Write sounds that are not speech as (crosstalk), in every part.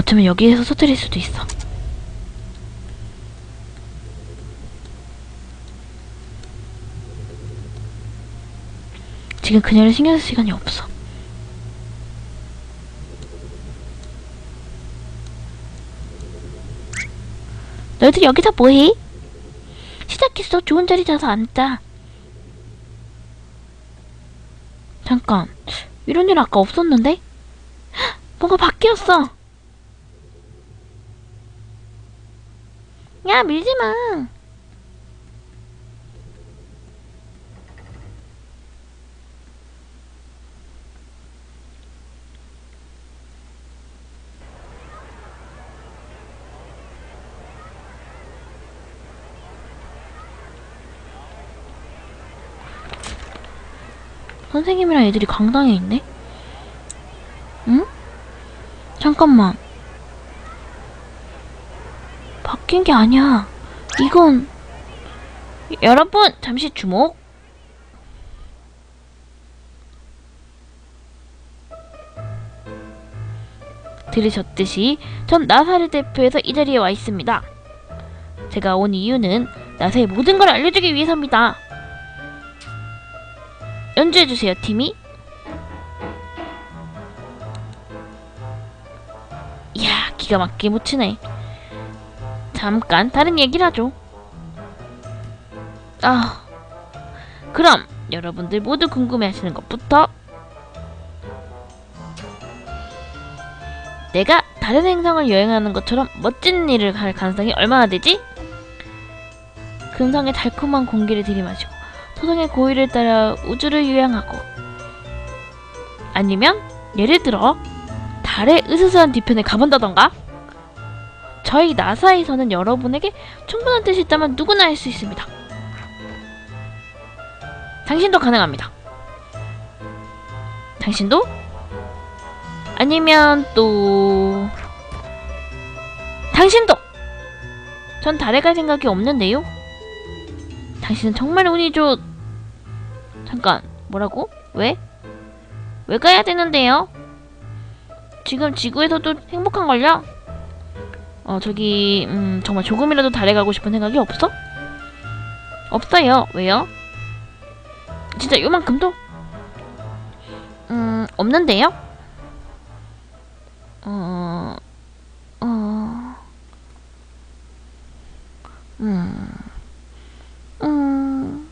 어쩌면 여기에서 서투릴 수도 있어. 지금 그녀를 신경 쓸 시간이 없어. 너희들 여기서 뭐해? 시작했어. 좋은 자리 잡아서 앉자. 잠깐. 이런 일 아까 없었는데? 헉, (gasps) 뭔가 바뀌었어. 야, 밀지 마. 선생님이랑 애들이 강당에 있네? 응? 잠깐만. 바뀐 게 아니야. 이건 여러분 잠시 주목. 들으셨듯이 전 나사를 대표해서 이 자리에 와 있습니다. 제가 온 이유는 나사의 모든 걸 알려주기 위해서입니다. 연주해주세요, 팀이. 이야, 기가 막히게 못 치네. 잠깐 다른 얘기를 하죠. 아, 그럼 여러분들 모두 궁금해하시는 것부터 내가 다른 행성을 여행하는 것처럼 멋진 일을 할 가능성이 얼마나 되지? 금성의 달콤한 공기를 들이마시고 토성의 고위를 따라 우주를 유양하고 아니면 예를 들어 달의 으스스한 뒤편에 가본다던가 저희 나사에서는 여러분에게 충분한 뜻이 있다면 누구나 할 수 있습니다. 당신도 가능합니다. 당신도? 아니면 또 당신도! 전 달에 갈 생각이 없는데요. 당신은 정말 운이 좋... 잠깐 뭐라고? 왜? 왜 가야 되는데요? 지금 지구에서도 행복한걸요? 어 저기 음 정말 조금이라도 달에 가고 싶은 생각이 없어? 없어요. 왜요? 진짜 요만큼도? 음 없는데요? 어... 어... 음... 음...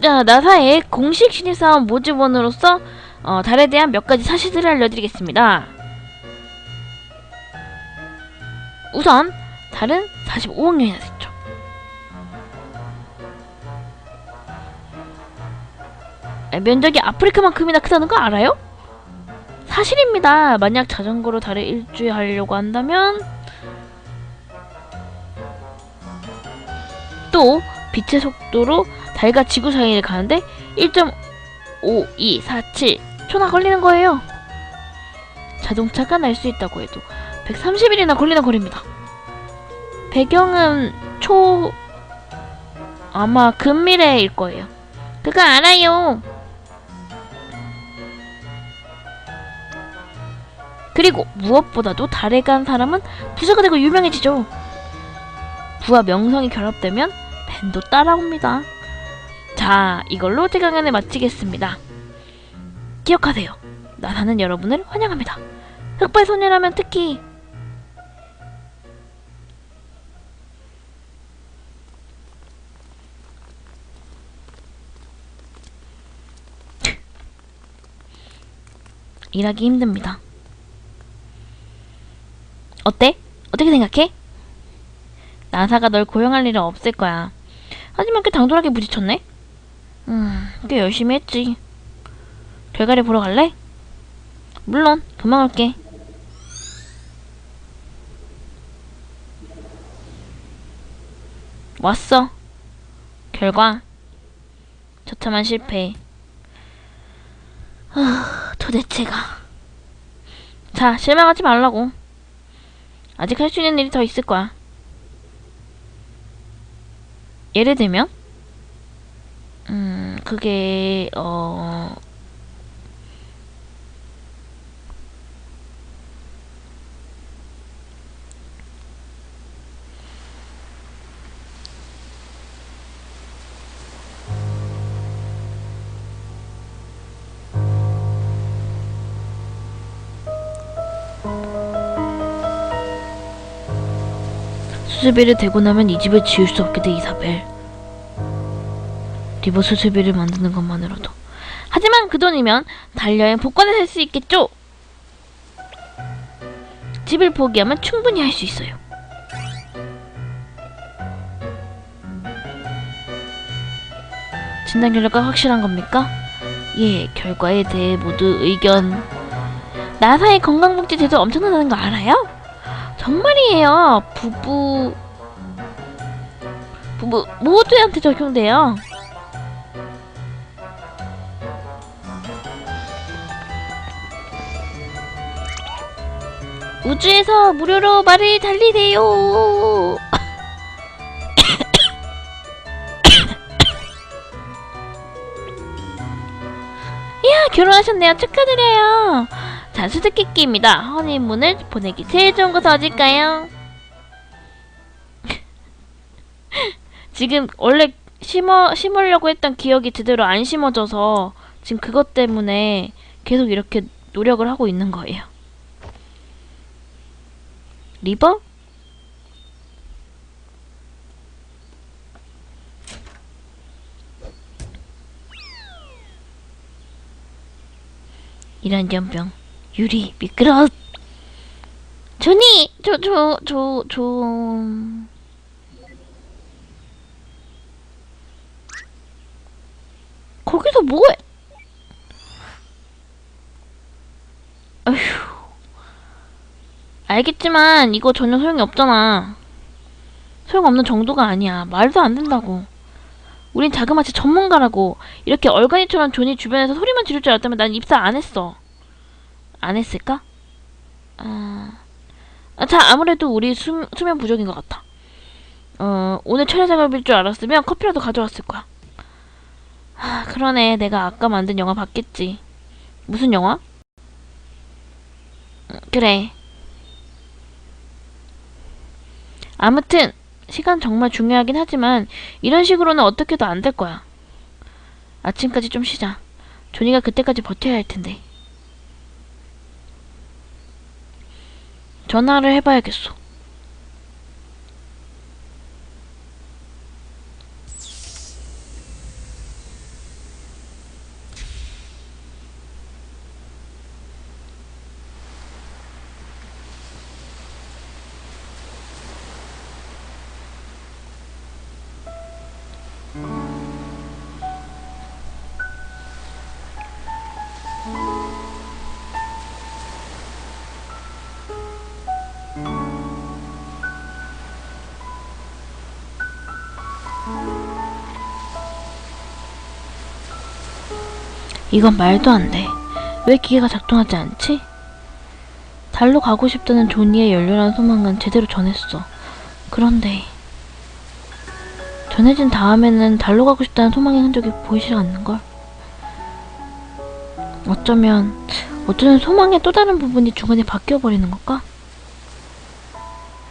자, 나사의 공식 신입사원 모집원으로서 어, 달에 대한 몇 가지 사실들을 알려드리겠습니다. 우선 달은 45억 년이나 됐죠. 에, 면적이 아프리카만큼이나 크다는 거 알아요? 사실입니다. 만약 자전거로 달에 일주하려고 한다면 또 빛의 속도로 달과 지구 사이를 가는데 1.5247 초나 걸리는 거예요. 자동차가 날 수 있다고 해도 130일이나 걸리는 거리입니다. 배경은 초 아마 근미래일 거예요. 그거 알아요. 그리고 무엇보다도 달에 간 사람은 부자가 되고 유명해지죠. 부와 명성이 결합되면 밴도 따라옵니다. 자, 이걸로 제 강연을 마치겠습니다. 기억하세요. 나사는 여러분을 환영합니다. 흑발소녀라면 특히 일하기 힘듭니다. 어때? 어떻게 생각해? 나사가 널 고용할 일은 없을 거야. 하지만 꽤 당돌하게 부딪혔네? 음, 꽤 열심히 했지. 결과를 보러 갈래? 물론, 금방 올게. 왔어. 결과. 처참한 실패. 아, 도대체가. 자, 실망하지 말라고. 아직 할 수 있는 일이 더 있을 거야. 예를 들면, 그게 어 수제비를 대고 나면 이 집을 지울 수 없게 돼 이사벨. 리버 수술비를 만드는 것만으로도. 하지만 그 돈이면 달여행 복권을 살 수 있겠죠. 집을 포기하면 충분히 할 수 있어요. 진단 결과가 확실한 겁니까? 예, 결과에 대해 모두 의견. 나사의 건강복지 제도 엄청나다는 거 알아요? 정말이에요. 부부 부부 모두한테 적용돼요. 우주에서 무료로 말을 달리래요. (coughs) 이야 결혼하셨네요. 축하드려요. 자 수수께끼입니다. 허니문을 보내기 제일 좋은 곳 어딜까요? (laughs) 지금 원래 심어 심으려고 했던 기억이 제대로 안 심어져서 지금 그것 때문에 계속 이렇게 노력을 하고 있는 거예요. 리버? 이런 연병 유리 미끄러 조니! 저 저 저 저 거기서 뭐해? 아휴 알겠지만 이거 전혀 소용이 없잖아. 소용없는 정도가 아니야. 말도 안 된다고. 우린 자그마치 전문가라고 이렇게 얼간이처럼 존이 주변에서 소리만 지를 줄 알았다면 난 입사 안 했어. 안 했을까? 아, 아, 자 아무래도 우리 수, 수면 부족인 것 같아. 어 오늘 촬영 작업일 줄 알았으면 커피라도 가져왔을 거야. 아 그러네. 내가 아까 만든 영화 봤겠지. 무슨 영화? 음, 그래 아무튼 시간 정말 중요하긴 하지만 이런 식으로는 어떻게도 안 될 거야. 아침까지 좀 쉬자. 조니가 그때까지 버텨야 할 텐데. 전화를 해봐야겠어. 이건 말도 안 돼. 왜 기계가 작동하지 않지? 달로 가고 싶다는 조니의 열렬한 소망은 제대로 전했어. 그런데 전해진 다음에는 달로 가고 싶다는 소망의 흔적이 보이지 않는걸? 어쩌면 어쩌면 소망의 또 다른 부분이 중간에 바뀌어 버리는 걸까?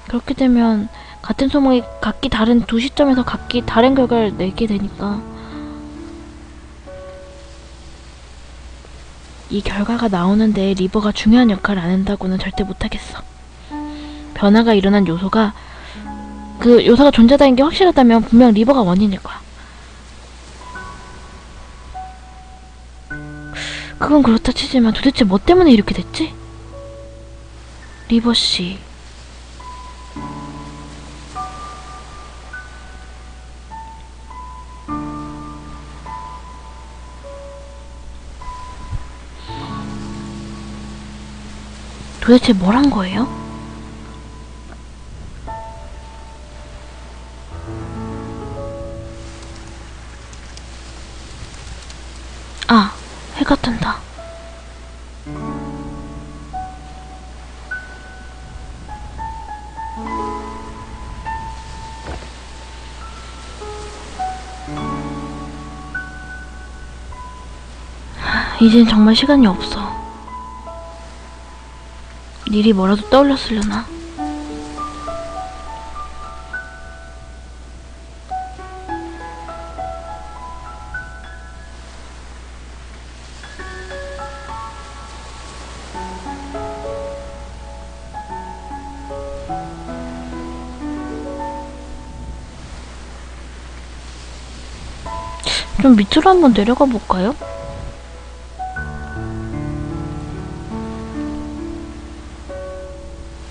그렇게 되면 같은 소망이 각기 다른 두 시점에서 각기 다른 결과를 내게 되니까 이 결과가 나오는데 리버가 중요한 역할을 안 한다고는 절대 못하겠어. 변화가 일어난 요소가 그 요소가 존재다는 게 확실하다면 분명 리버가 원인일 거야. 그건 그렇다 치지만 도대체 뭐 때문에 이렇게 됐지? 리버 씨. 도대체 뭘 한 거예요? 아, 해가 뜬다. 하, 이젠 정말 시간이 없어. 일이 뭐라도 떠올렸으려나? 좀 밑으로 한번 내려가 볼까요?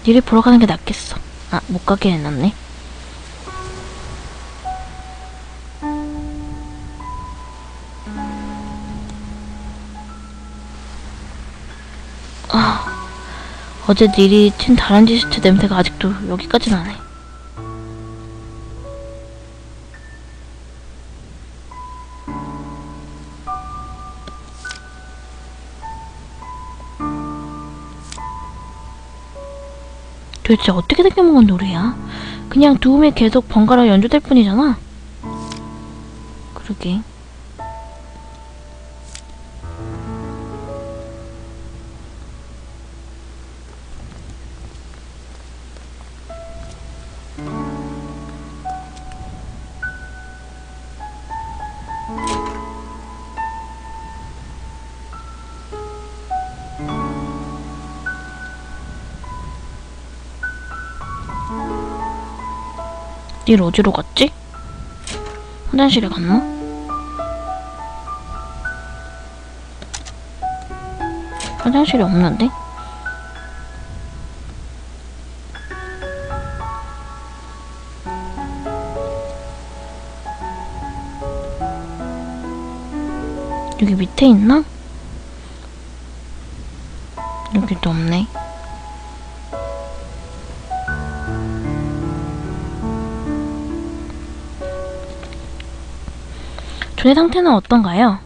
니를 보러 가는 게 낫겠어. 아, 못 가게 해놨네. 아, 어제 니리 튄 다람쥐 시체 냄새가 아직도 여기까지 나네. 도대체 어떻게 생겨먹은 노래야? 그냥 두음에 계속 번갈아 연주될 뿐이잖아. 그러게. 닐 어디로 갔지? 화장실에 갔나? 화장실이 없는데? 여기 밑에 있나? 존의 상태는 어떤가요?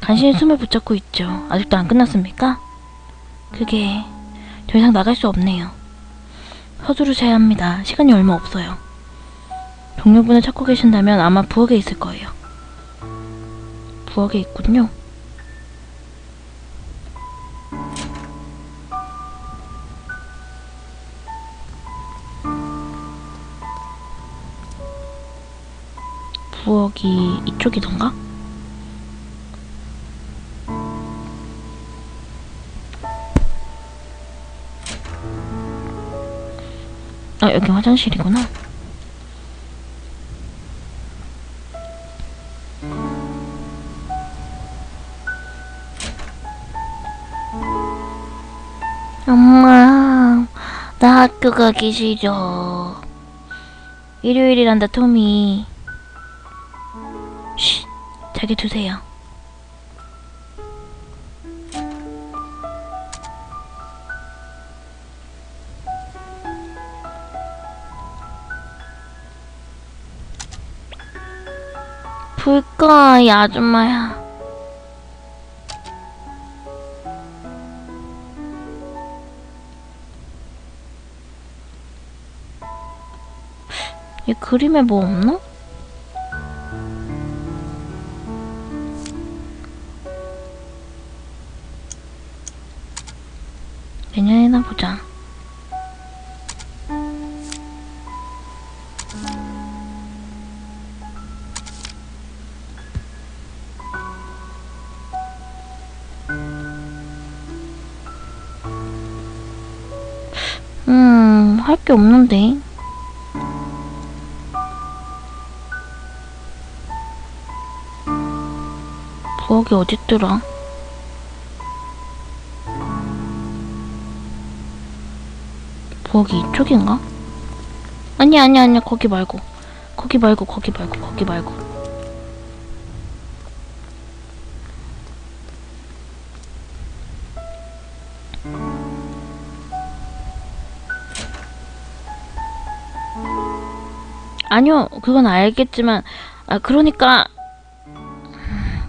간신히 숨을 붙잡고 있죠. 아직도 안 끝났습니까? 그게 더 이상 나갈 수 없네요. 서두르셔야 합니다. 시간이 얼마 없어요. 동료분을 찾고 계신다면 아마 부엌에 있을 거예요. 부엌에 있군요. 부엌이 이쪽이던가? 아, 여기 화장실이구나. 엄마, 나 학교 가기 싫어. 일요일이란다, 토미. 쉿, 자기 두세요. 불 꺼, 이 아줌마야. 이 그림에 뭐 없나? 게 없는데. 부엌이 어딨더라? 부엌이 이쪽인가? 아니 아니 아니 거기 말고 거기 말고 거기 말고 거기 말고 아니요 그건 알겠지만 아 그러니까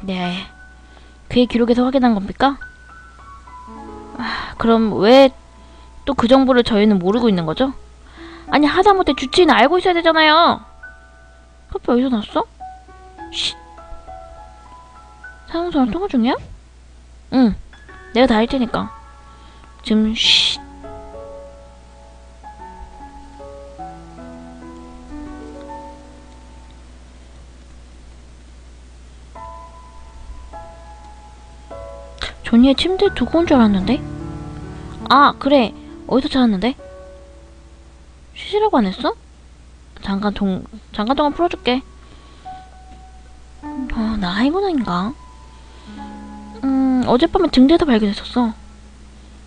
네 그의 기록에서 확인한 겁니까? 아, 그럼 왜 또 그 정보를 저희는 모르고 있는 거죠? 아니 하다못해 주치의는 알고 있어야 되잖아요. 커피 어디서 났어? 쉿. 사무소랑 통화 중이야? 응. 내가 다 할 테니까. 지금 쉿. 조니의 침대에 두고 온 줄 알았는데? 아, 그래. 어디서 찾았는데? 쉬시라고 안 했어? 잠깐 동, 잠깐 동안 풀어줄게. 나 하이고나인가? 음, 어젯밤에 등대에서 발견했었어.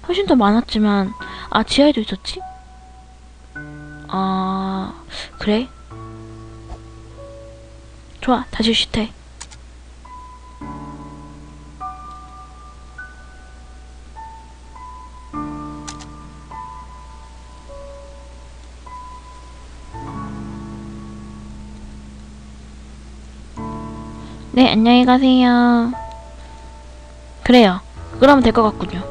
훨씬 더 많았지만, 아, 지하에도 있었지? 아, 그래? 좋아, 다시 쉬태. 네, 안녕히 가세요. 그래요. 그러면 될 것 같군요.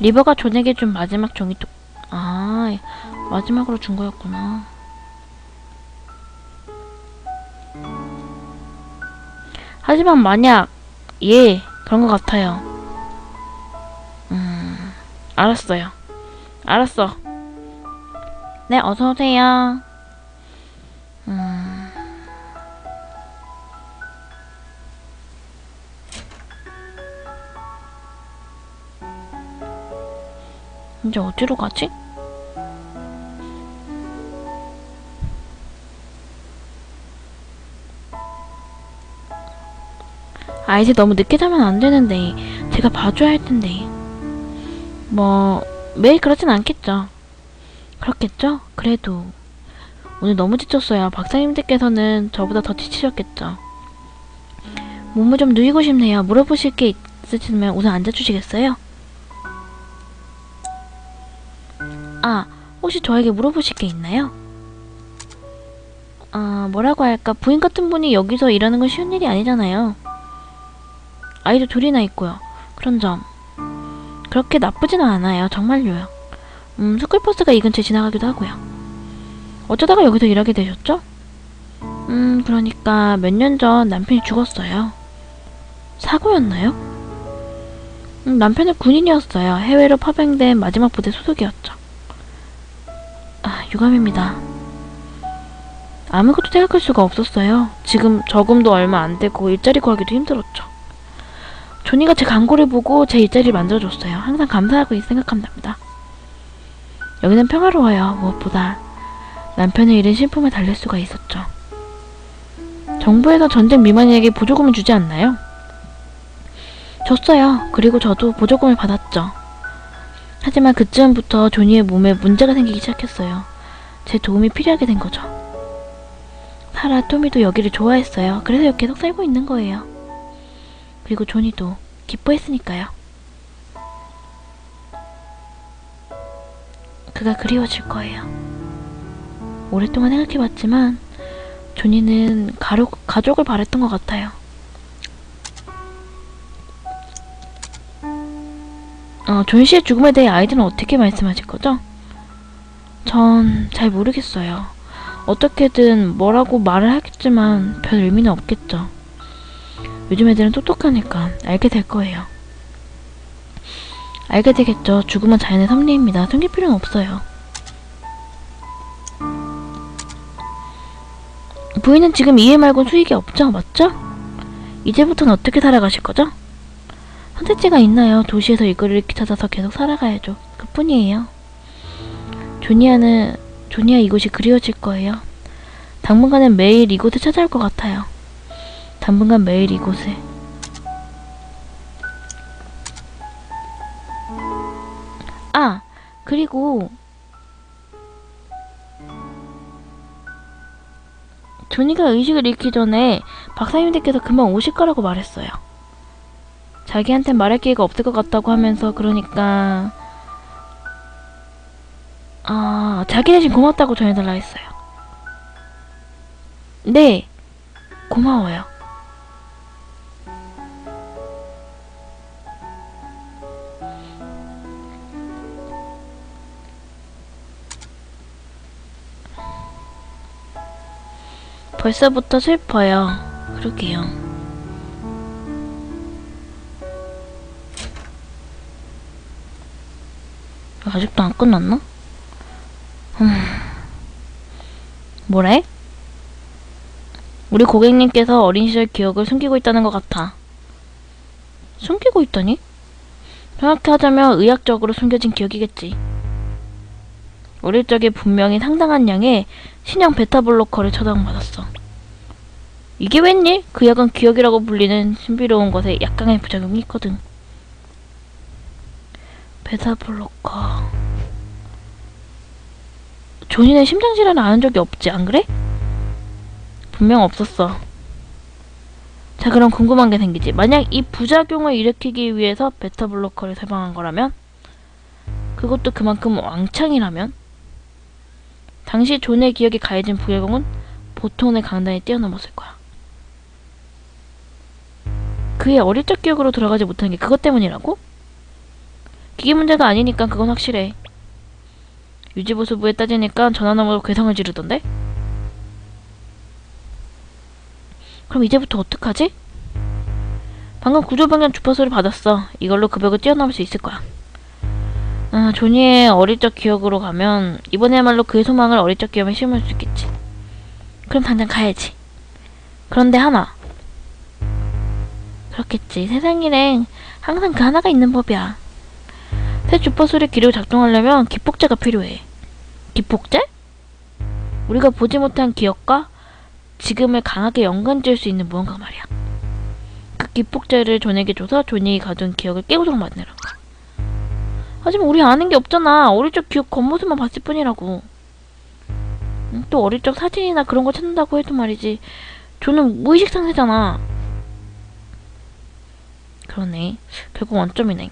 리버가 존에게 준 마지막 종이토, 아, 마지막으로 준 거였구나. 하지만 만약, 예, 그런 것 같아요. 음, 알았어요. 알았어. 네, 어서오세요. 음. 이제 어디로 가지? 아, 이제 너무 늦게 자면 안 되는데. 제가 봐줘야 할 텐데. 뭐, 매일 그러진 않겠죠. 그렇겠죠? 그래도. 오늘 너무 지쳤어요. 박사님들께서는 저보다 더 지치셨겠죠. 몸을 좀 누이고 싶네요. 물어보실 게 있으시면 우선 앉아주시겠어요? 아, 혹시 저에게 물어보실 게 있나요? 아, 뭐라고 할까? 부인 같은 분이 여기서 일하는 건 쉬운 일이 아니잖아요. 아이도 둘이나 있고요. 그런 점. 그렇게 나쁘지는 않아요. 정말로요. 음, 스쿨버스가 이 근처에 지나가기도 하고요. 어쩌다가 여기서 일하게 되셨죠? 음, 그러니까 몇 년 전 남편이 죽었어요. 사고였나요? 음, 남편은 군인이었어요. 해외로 파병된 마지막 부대 소속이었죠. 아, 유감입니다. 아무것도 생각할 수가 없었어요. 지금 저금도 얼마 안 되고 일자리 구하기도 힘들었죠. 조니가 제 광고를 보고 제 일자리를 만들어줬어요. 항상 감사하고 생각한답니다. 여기는 평화로워요. 무엇보다 남편의 일은 신품에 달릴 수가 있었죠. 정부에서 전쟁 미만인에게 보조금을 주지 않나요? 줬어요. 그리고 저도 보조금을 받았죠. 하지만 그쯤부터 조니의 몸에 문제가 생기기 시작했어요. 제 도움이 필요하게 된 거죠. 사라, 토미도 여기를 좋아했어요. 그래서 여기 계속 살고 있는 거예요. 그리고 조니도 기뻐했으니까요. 그가 그리워질 거예요. 오랫동안 생각해봤지만 조니는 가족, 가족을 바랬던 것 같아요. 어, 존 씨의 죽음에 대해 아이들은 어떻게 말씀하실 거죠? 전 잘 모르겠어요. 어떻게든 뭐라고 말을 하겠지만 별 의미는 없겠죠. 요즘 애들은 똑똑하니까 알게 될 거예요. 알게 되겠죠. 죽음은 자연의 섭리입니다. 숨길 필요는 없어요. 부인은 지금 이해 말고 수익이 없죠? 맞죠? 이제부터는 어떻게 살아가실 거죠? 선택지가 있나요? 도시에서 일거리를 찾아서 계속 살아가야죠. 그뿐이에요. 조니아는 조니아 이곳이 그리워질 거예요. 당분간은 매일 이곳을 찾아올 것 같아요. 당분간 매일 이곳에. 아, 그리고 조니가 의식을 잃기 전에 박사님들께서 금방 오실 거라고 말했어요. 자기한테 말할 기회가 없을 것 같다고 하면서 그러니까 아 자기 대신 고맙다고 전해달라 했어요. 네, 고마워요. 벌써부터 슬퍼요. 그러게요. 아직도 안 끝났나? 음... 뭐래? 우리 고객님께서 어린 시절 기억을 숨기고 있다는 것 같아. 숨기고 있다니? 정확히 하자면 의학적으로 숨겨진 기억이겠지. 어릴 적에 분명히 상당한 양의 신형 베타 블로커를 처방받았어. 이게 웬일? 그 약은 기억이라고 불리는 신비로운 것에 약간의 부작용이 있거든. 베타 블로커. 존이는 심장질환을 앓은 적이 없지, 안 그래? 분명 없었어. 자, 그럼 궁금한 게 생기지. 만약 이 부작용을 일으키기 위해서 베타 블로커를 처방한 거라면? 그것도 그만큼 왕창이라면? 당시 존의 기억에 가해진 부작용은 보통의 강단에 뛰어넘었을 거야. 그의 어릴 적 기억으로 돌아가지 못한 게 그것 때문이라고? 기계 문제가 아니니까 그건 확실해. 유지보수부에 따지니까 전화너머로 괴상을 지르던데? 그럼 이제부터 어떡하지? 방금 구조변경 주파수를 받았어. 이걸로 그 벽을 뛰어넘을 수 있을 거야. 아, 조니의 어릴 적 기억으로 가면 이번에야말로 그의 소망을 어릴 적 기억에 심을 수 있겠지. 그럼 당장 가야지. 그런데 하나. 그렇겠지. 세상 일엔 항상 그 하나가 있는 법이야. 새 주파수를 기록 작동하려면 기폭제가 필요해. 기폭제? 우리가 보지 못한 기억과 지금을 강하게 연관지을 수 있는 무언가 말이야. 그 기폭제를 존에게 줘서 존이 가둔 기억을 깨고도록 만드는 거야. 하지만 우리 아는 게 없잖아. 어릴 적 기억 겉모습만 봤을 뿐이라고. 음, 또 어릴 적 사진이나 그런 거 찾는다고 해도 말이지. 존은 무의식 상태잖아. 그러네. 결국 원점이네.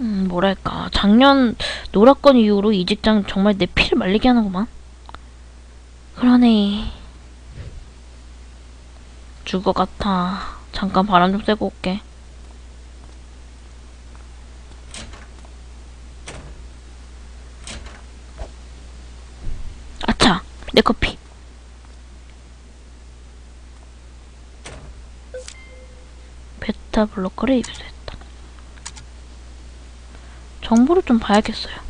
음, 뭐랄까. 작년 노라건 이후로 이 직장 정말 내 피를 말리게 하는구만. 그러네. 죽을 것 같아. 잠깐 바람 좀 쐬고 올게. 아차! 내 커피. 베타 블로커를 입수했다. 정보를 좀 봐야겠어요.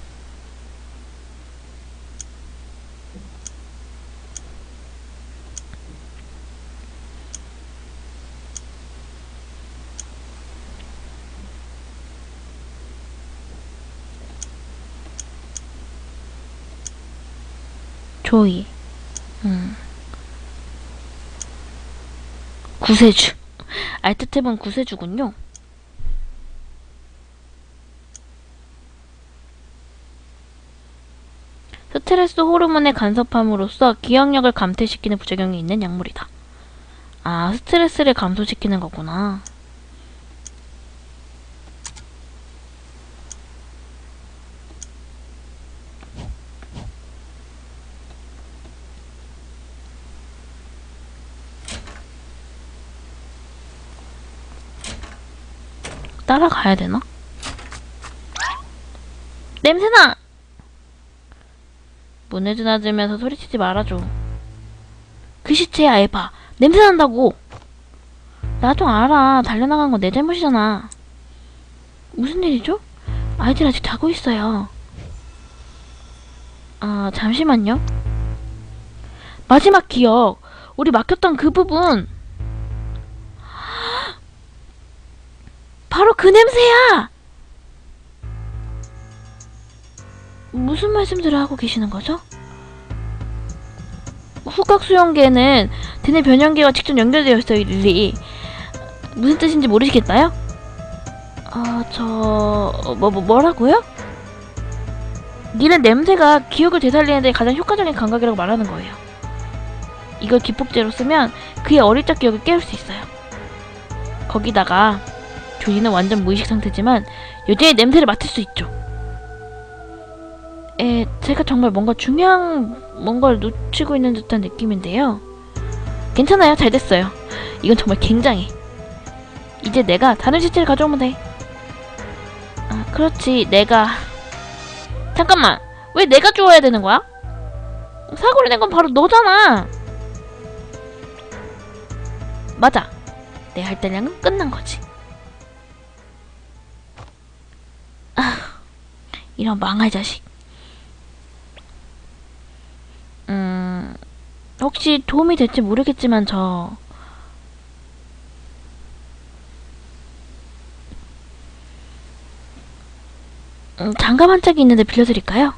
조이. 음. 구세주. 알트탭은 구세주군요. 스트레스 호르몬의 간섭함으로써 기억력을 감퇴시키는 부작용이 있는 약물이다. 아, 스트레스를 감소시키는 거구나. 따라가야 되나? 냄새나! 문을 드나들면서 소리치지 말아줘. 그 시체야, 에바. 냄새난다고! 나도 알아. 달려나간 건 내 잘못이잖아. 무슨 일이죠? 아이들 아직 자고 있어요. 아, 잠시만요. 마지막 기억. 우리 막혔던 그 부분. 바로 그 냄새야! 무슨 말씀들을 하고 계시는 거죠? 후각 수용계는 대뇌 변형계와 직접 연결되어 있어요, 릴리. 무슨 뜻인지 모르시겠나요? 아, 저... 뭐, 뭐, 뭐라고요? 니는 냄새가 기억을 되살리는데 가장 효과적인 감각이라고 말하는 거예요. 이걸 기폭제로 쓰면 그의 어릴 적 기억을 깨울 수 있어요. 거기다가 조이는 완전 무의식 상태지만 여전히 냄새를 맡을 수 있죠. 에, 제가 정말 뭔가 중요한 뭔가를 놓치고 있는 듯한 느낌인데요. 괜찮아요. 잘 됐어요. 이건 정말 굉장해. 이제 내가 다른 시체를 가져오면 돼. 아, 그렇지. 내가... 잠깐만. 왜 내가 주워야 되는 거야? 사고를 낸 건 바로 너잖아. 맞아. 내 할당량은 끝난 거지. 이런 망할 자식. 음, 혹시 도움이 될지 모르겠지만 저 음, 장갑 한 짝이 있는데 빌려드릴까요?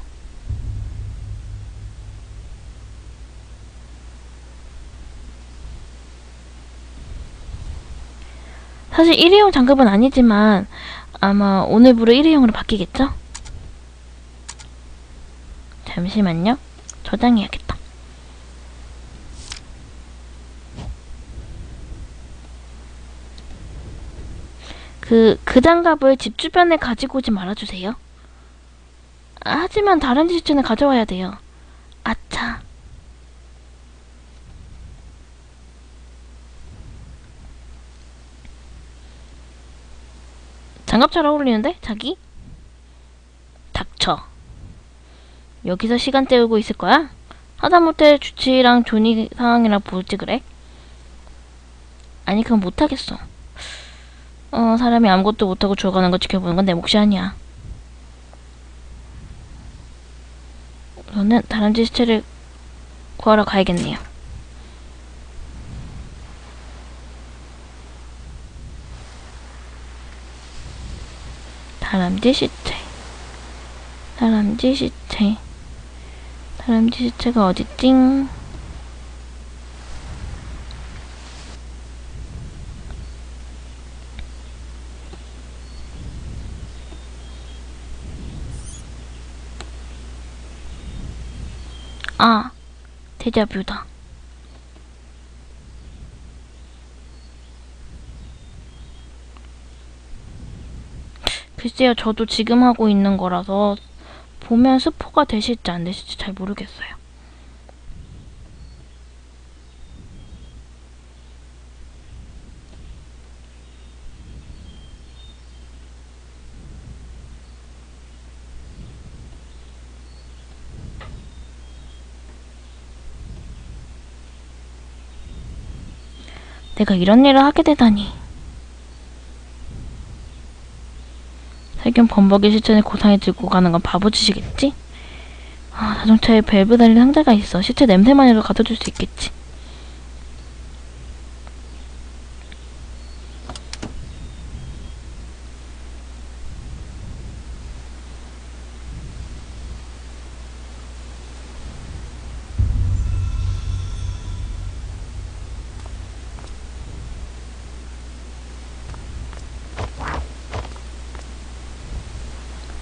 사실 일회용 장갑은 아니지만 아마 오늘부로 일회용으로 바뀌겠죠? 잠시만요. 저장해야겠다. 그, 그 장갑을 집 주변에 가지고 오지 말아주세요. 아, 하지만 다른 지주는 가져와야 돼요. 아차. 장갑 잘 어울리는데? 자기? 여기서 시간 때우고 있을 거야? 하다못해 주치랑 조니 상황이라 볼지 그래? 아니 그건 못하겠어. 어 사람이 아무것도 못하고 죽어가는 거 지켜보는 건 내 몫이 아니야. 저는 다람쥐 시체를 구하러 가야겠네요. 다람쥐 시체. 다람쥐 시체. 다람쥐 시체가 어딨지? 아, 데자뷰다. 글쎄요, 저도 지금 하고 있는 거라서 보면 스포가 되실지 안 되실지 잘 모르겠어요. 내가 이런 일을 하게 되다니. 살균 범벅이 시체를 고상에 들고 가는 건 바보 짓이겠지? 아, 자동차에 밸브 달린 상자가 있어. 시체 냄새만이라도 가둬줄 수 있겠지.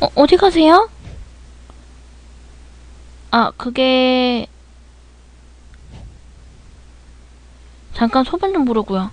어, 어디 가세요? 아, 그게... 잠깐 소변 좀 보려고요.